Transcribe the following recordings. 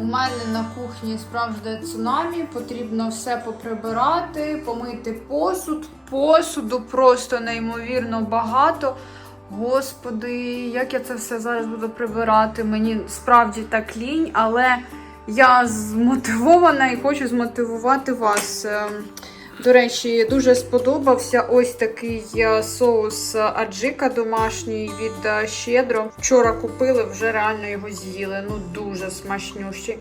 У мене на кухні справжнє цунамі, потрібно все поприбирати, помити посуд. Посуду просто неймовірно багато. Господи, як я це все зараз буду прибирати? Мені справді так лінь, але я змотивована і хочу змотивувати вас. До речі, дуже сподобався ось такий е, соус аджика домашній від е, Щедро. Вчора купили, вже реально його з'їли. Ну, дуже смачнющий.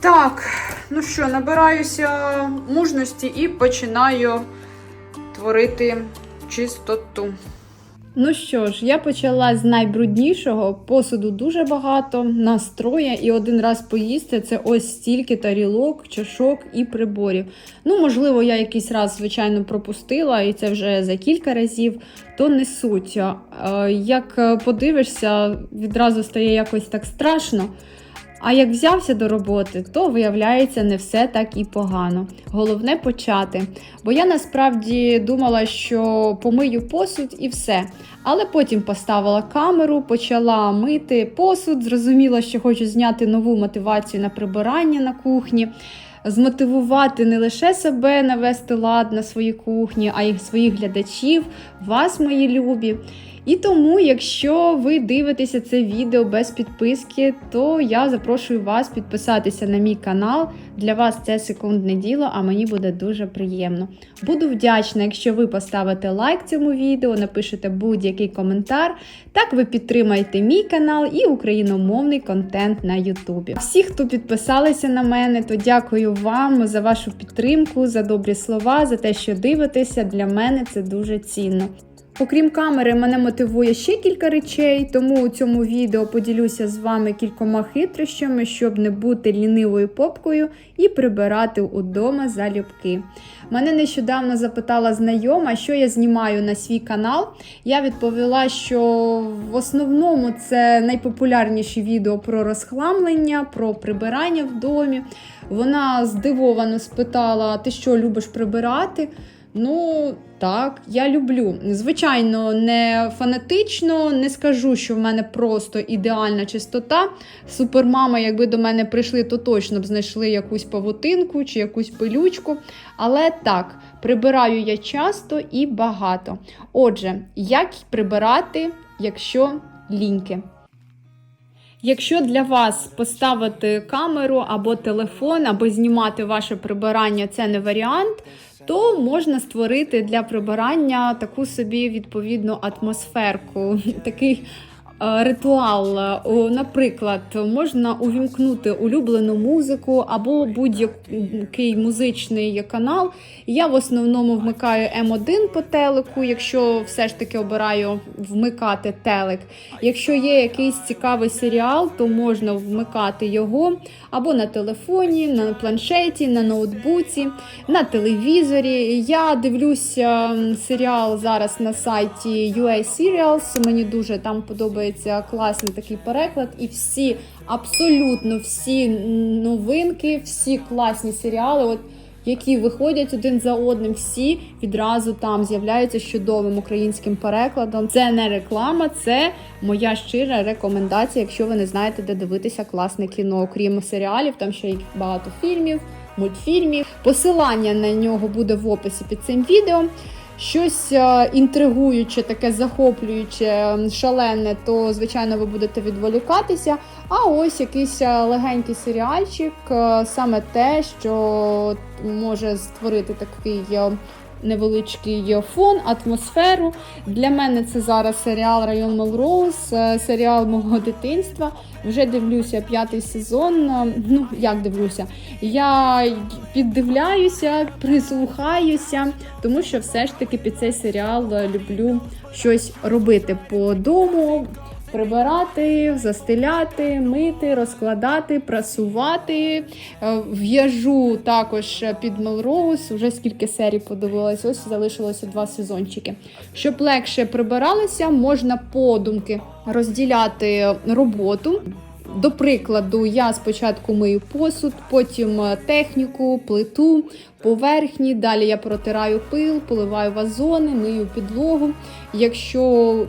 Так, ну що, набираюся мужності і починаю творити чистоту. Ну що ж, я почала з найбруднішого. Посуду дуже багато, нас троє, і один раз поїсти це ось стільки тарілок, чашок і приборів. Ну, можливо, я якийсь раз, звичайно, пропустила, і це вже за кілька разів, то не суть. Е, Як подивишся, відразу стає якось так страшно. А як взявся до роботи, то виявляється не все так і погано. Головне почати. Бо я насправді думала, що помию посуд і все. Але потім поставила камеру, почала мити посуд, зрозуміла, що хочу зняти нову мотивацію на прибирання на кухні. Змотивувати не лише себе навести лад на своїй кухні, а й своїх глядачів, вас, мої любі. І тому, якщо ви дивитеся це відео без підписки, то я запрошую вас підписатися на мій канал. Для вас це секундне діло, а мені буде дуже приємно. Буду вдячна, якщо ви поставите лайк цьому відео, напишете будь-який коментар. Так ви підтримаєте мій канал і україномовний контент на Ютубі. Всі, хто підписалися на мене, то дякую вам за вашу підтримку, за добрі слова, за те, що дивитеся. Для мене це дуже цінно. Окрім камери, мене мотивує ще кілька речей, тому у цьому відео поділюся з вами кількома хитрощами, щоб не бути лінивою попкою і прибирати удома залюбки. Мене нещодавно запитала знайома, що я знімаю на свій канал. Я відповіла, що в основному це найпопулярніші відео про розхламлення, про прибирання в домі. Вона здивовано спитала: ти що любиш прибирати? Ну, так, я люблю. Звичайно, не фанатично, не скажу, що в мене просто ідеальна чистота. Супермама, якби до мене прийшли, то точно б знайшли якусь павутинку чи якусь пилючку. Але так, прибираю я часто і багато. Отже, як прибирати, якщо ліньки? Якщо для вас поставити камеру або телефон, або знімати ваше прибирання це не варіант, то можна створити для прибирання таку собі відповідну атмосферку, такий ритуал. Наприклад, можна увімкнути улюблену музику або будь-який музичний канал. Я в основному вмикаю М1 по телеку, якщо все ж таки обираю вмикати телек. Якщо є якийсь цікавий серіал, то можна вмикати його або на телефоні, на планшеті, на ноутбуці, на телевізорі. Я дивлюся серіал зараз на сайті UA Serials. Мені дуже там подобається класний такий переклад, і всі, абсолютно всі новинки, всі класні серіали. От які виходять один за одним, всі відразу там з'являються чудовим українським перекладом. Це не реклама, це моя щира рекомендація, якщо ви не знаєте, де дивитися класне кіно. Окрім серіалів, там ще є багато фільмів, мультфільмів. Посилання на нього буде в описі під цим відео. Щось е, інтригуюче, таке захоплююче, шалене, то звичайно ви будете відволікатися. А ось якийсь е, легенький серіальчик, е, саме те, що може створити такий невеличкий фон, атмосферу. Для мене це зараз серіал Район Мелроуз, е, серіал мого дитинства. Вже дивлюся п'ятий сезон. е, Ну, як дивлюся? Я піддивляюся, прислухаюся, тому що все ж таки під цей серіал е, люблю щось робити по дому. Прибирати, застеляти, мити, розкладати, прасувати. Е, В'яжу також під Мелроуз. Вже скільки серій подивилась. Ось залишилося два сезончики. Щоб легше прибиралося, можна подумки розділяти роботу. До прикладу, я спочатку мию посуд, потім е, техніку, плиту, поверхні. Далі я протираю пил, поливаю вазони, мию підлогу. Якщо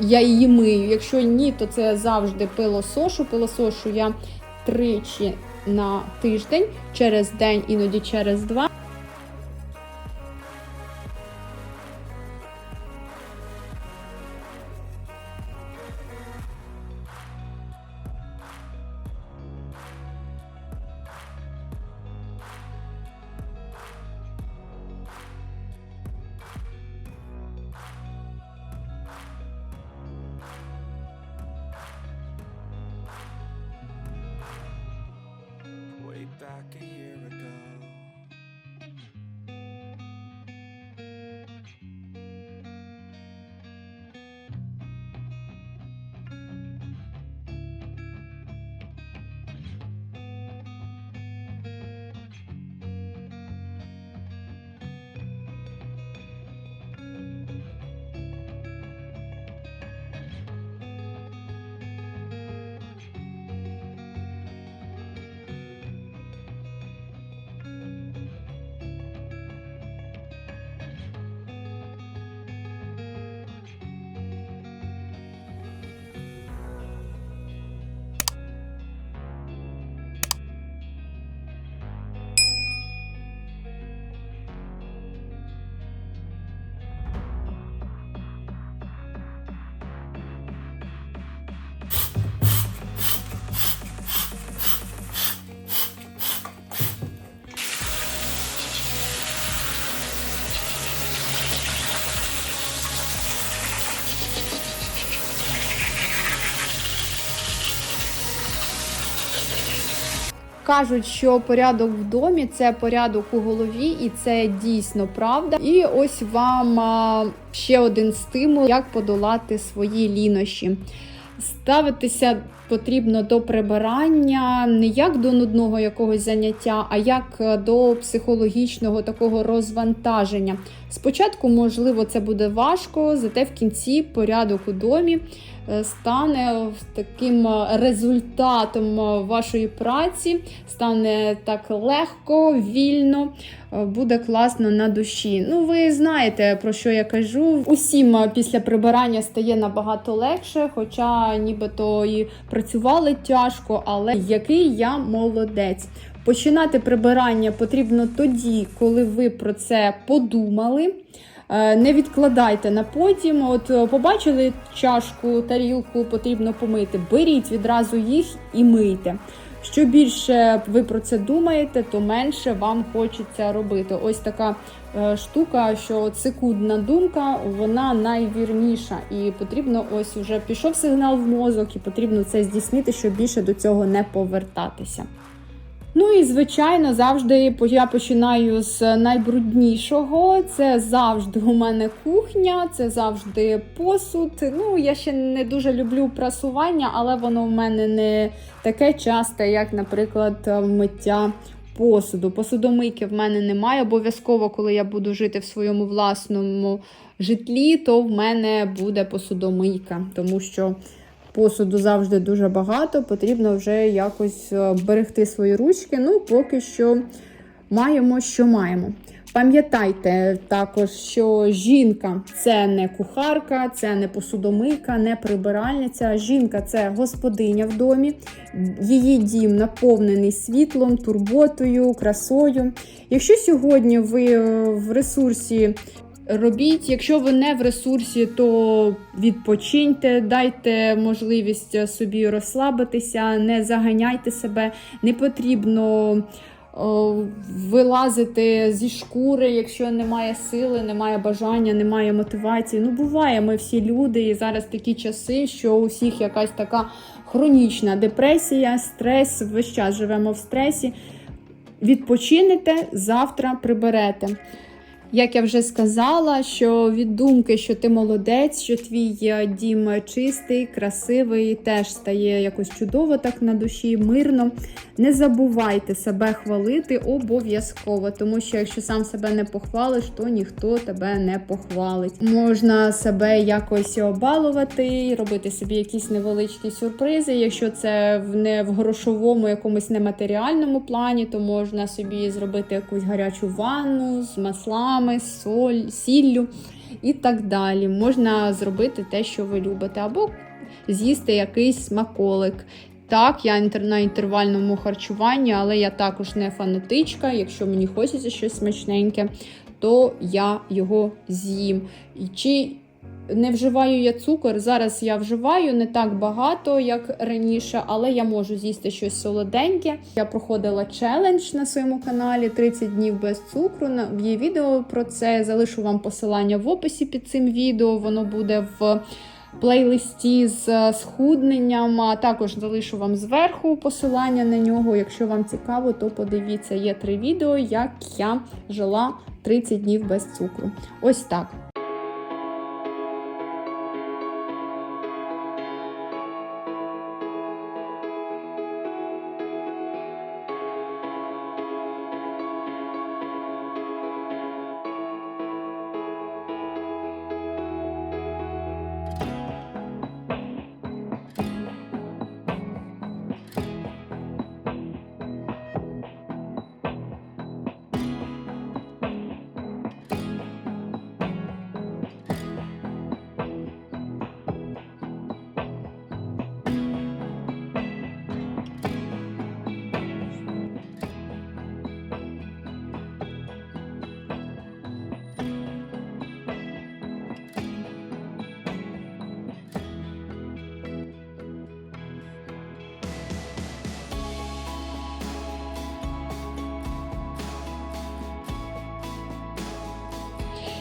я її мию, якщо ні, то це завжди пилосошу. Пилосошу я тричі на тиждень, через день, іноді через два. Кажуть, що порядок в домі це порядок у голові, і це дійсно правда. І ось вам ще один стимул, як подолати свої лінощі. Ставитися потрібно до прибирання не як до нудного якогось заняття, а як е, до психологічного такого розвантаження. Спочатку, можливо, це буде важко, зате в кінці порядок у домі е, стане таким е, результатом е, вашої праці, стане так легко, вільно, буде класно на душі. Ну, ви знаєте, про що я кажу. Усім після прибирання стає набагато легше, хоча нібито і працювали тяжко, але який я молодець. Починати прибирання потрібно тоді, коли ви про це подумали. Е, Не відкладайте на потім. От е, побачили чашку, тарілку, потрібно помити. Беріть відразу їх і мийте. Що більше ви про це думаєте, то менше вам хочеться робити. Ось така е, штука, що секундна думка, вона найвірніша, і потрібно ось уже пішов сигнал в мозок, і потрібно це здійснити, щоб більше до цього не повертатися. Ну і звичайно, завжди я починаю з найбруднішого. Це завжди у мене кухня, це завжди посуд. Ну, я ще не дуже люблю прасування, але воно в мене не таке часте, як, наприклад, миття посуду. Посудомийки в мене немає. Обов'язково, коли я буду жити в своєму власному житлі, то в мене буде посудомийка, тому що посуду завжди дуже багато, потрібно вже якось е, берегти свої ручки. Ну, поки що маємо, що маємо. Пам'ятайте також, що жінка це не кухарка, це не посудомийка, не прибиральниця. Жінка це господиня в домі. Її дім наповнений світлом, турботою, красою. Якщо сьогодні ви е, в ресурсі робіть. Якщо ви не в ресурсі, то відпочиньте, дайте можливість собі розслабитися, не заганяйте себе, не потрібно. Вилазити зі шкури, якщо немає сили, немає бажання, немає мотивації. Ну, буває, ми всі люди, і зараз такі часи, що у всіх якась така хронічна депресія, стрес, весь час живемо в стресі. Відпочинете, завтра приберете. Як я вже сказала, що від думки, що ти молодець, що твій е, дім чистий, красивий, теж стає якось чудово так на душі, мирно. Не забувайте себе хвалити обов'язково, тому що якщо сам себе не похвалиш, то ніхто тебе не похвалить. Можна себе якось обалувати, робити собі якісь невеличкі сюрпризи. Якщо це не в грошовому, якомусь нематеріальному плані, то можна собі зробити якусь гарячу ванну з маслами, з соль, сіллю і так далі. Можна зробити те, що ви любите, або з'їсти якийсь смаколик. Так, я на інтервальному харчуванні, але я також не фанатичка. Якщо мені хочеться щось смачненьке, то я його з'їм. І Чи не вживаю я цукор? Зараз я вживаю не так багато, як раніше, але я можу з'їсти щось солоденьке. Я проходила челендж на своєму каналі 30 днів без цукру. Є відео про це. Залишу вам посилання в описі під цим відео. Воно буде в плейлисті з е, схудненням. А також залишу вам зверху посилання на нього. Якщо вам цікаво, то подивіться. Є три відео, як я жила 30 днів без цукру. Ось так.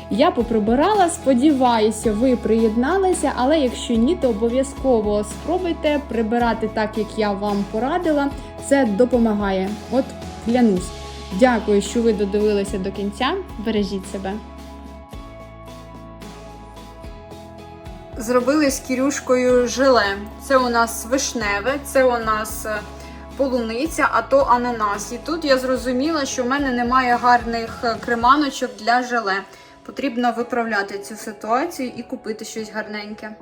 Я поприбирала, сподіваюся, ви приєдналися, але якщо ні, то обов'язково спробуйте прибирати так, як я вам порадила. Це допомагає. От клянусь. Дякую, що ви додивилися до кінця. Бережіть себе. Зробили з кірюшкою желе. Це у нас вишневе, це у нас е, полуниця, а то ананас. І тут я зрозуміла, що в мене немає гарних е, креманочок для желе. Потрібно виправляти цю ситуацію і купити щось гарненьке.